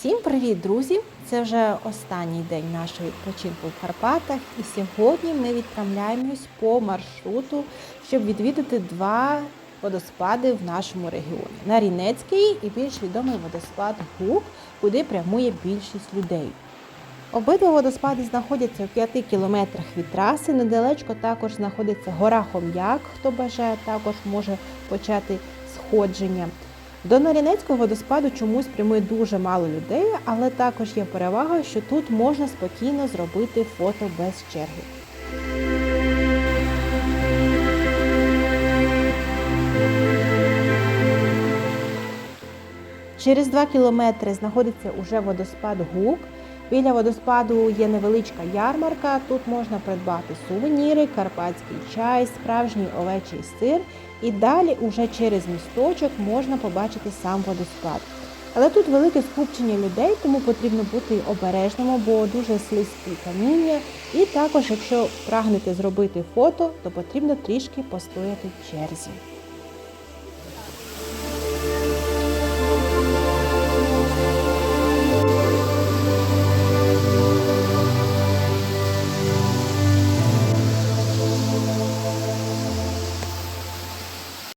Всім привіт, друзі! Це вже останній день нашого відпочинку в Карпатах, і сьогодні ми відправляємось по маршруту, щоб відвідати два водоспади в нашому регіоні: Нарінецький і більш відомий водоспад Гук, куди прямує більшість людей. Обидва водоспади знаходяться у 5 кілометрах від траси. Недалечко також знаходиться гора Хом'як. Хто бажає, також може почати сходження. До Нарінецького водоспаду чомусь прямує дуже мало людей, але також є перевага, що тут можна спокійно зробити фото без черги. Через 2 кілометри знаходиться уже водоспад Гук. Біля водоспаду є невеличка ярмарка. Тут можна придбати сувеніри, карпатський чай, справжній овечий сир. І далі, уже через місточок, можна побачити сам водоспад. Але тут велике скупчення людей, тому потрібно бути обережними, бо дуже слизькі каміння. І також, якщо прагнете зробити фото, то потрібно трішки постояти в черзі.